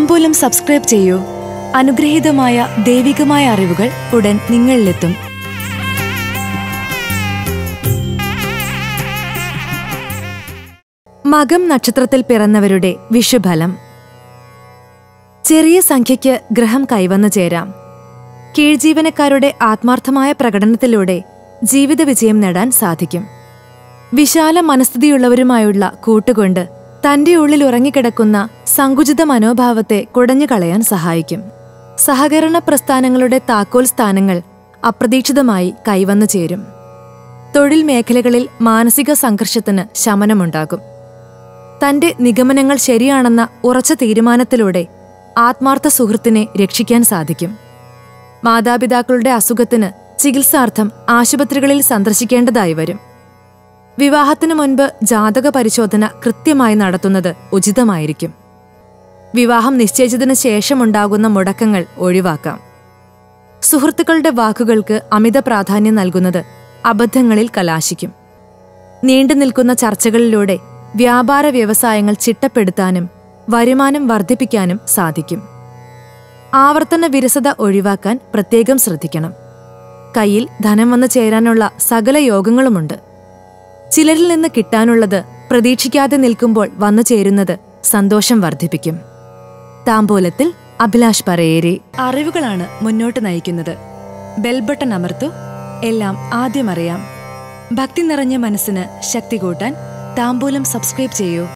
താമ്പൂലം subscribe ചെയ്യൂ. അനുഗ്രഹീതമായ ദൈവികമായ അറിവുകൾ ഉടൻ നിങ്ങളിലെത്തും. മകം നക്ഷത്രത്തിൽ പിറന്നവരുടെ വിഷുഫലം. ചെറിയ സംഖ്യയ്ക്ക് ഗ്രഹം കൈവന്നു ചേരാം. കീഴ്ജീവനക്കാരുടെ ആത്മാർത്ഥമായ പ്രകടനത്തിലൂടെ ജീവിത വിജയം നേടാൻ സാധിക്കും. വിശാല മനസ്ഥിതിയുള്ളവരുമായുള്ള കൂട്ടുകൊണ്ട് തന്റെ ഉള്ളിൽ ഉറങ്ങിക്കിടക്കുന്ന സങ്കുചിത മനോഭാവത്തെ കുടഞ്ഞു കളയാൻ സഹായിക്കും. സഹകരണ പ്രസ്ഥാനങ്ങളുടെ താക്കോൽ സ്ഥാനങ്ങൾ അപ്രതീക്ഷിതമായി കൈവന്നു ചേരും. തൊഴിൽ മേഖലകളിൽ മാനസിക സംഘർഷത്തിന് ശമനമുണ്ടാകും. തന്റെ നിഗമനങ്ങൾ ശരിയാണെന്ന ഉറച്ച തീരുമാനത്തിലൂടെ ആത്മാർത്ഥ സുഹൃത്തിനെ രക്ഷിക്കാൻ സാധിക്കും. മാതാപിതാക്കളുടെ അസുഖത്തിന് ചികിത്സാർത്ഥം ആശുപത്രികളിൽ സന്ദർശിക്കേണ്ടതായി വരും. വിവാഹത്തിനു മുൻപ് ജാതക പരിശോധന കൃത്യമായി നടത്തുന്നത് ഉചിതമായിരിക്കും. വിവാഹം നിശ്ചയിച്ചതിനു ശേഷമുണ്ടാകുന്ന മുടക്കങ്ങൾ ഒഴിവാക്കാം. സുഹൃത്തുക്കളുടെ വാക്കുകൾക്ക് അമിത പ്രാധാന്യം നൽകുന്നത് അബദ്ധങ്ങളിൽ കലാശിക്കും. നീണ്ടു നിൽക്കുന്ന ചർച്ചകളിലൂടെ വ്യാപാര വ്യവസായങ്ങൾ ചിട്ടപ്പെടുത്താനും വരുമാനം വർദ്ധിപ്പിക്കാനും സാധിക്കും. ആവർത്തന വിരസത ഒഴിവാക്കാൻ പ്രത്യേകം ശ്രദ്ധിക്കണം. കയ്യിൽ ധനം വന്നു ചേരാനുള്ള സകല യോഗങ്ങളുമുണ്ട്. ചിലരിൽ നിന്ന് കിട്ടാനുള്ളത് പ്രതീക്ഷിക്കാതെ നിൽക്കുമ്പോൾ വന്നു ചേരുന്നത് സന്തോഷം വർദ്ധിപ്പിക്കും. താമ്പോലത്തിൽ അഭിലാഷ് പറയേരി. അറിവുകളാണ് മുന്നോട്ട് നയിക്കുന്നത്. ബെൽബട്ടൺ അമർത്തു എല്ലാം ആദ്യം അറിയാം. ഭക്തി നിറഞ്ഞ മനസ്സിന് ശക്തി കൂട്ടാൻ താമ്പൂലം സബ്സ്ക്രൈബ് ചെയ്യൂ.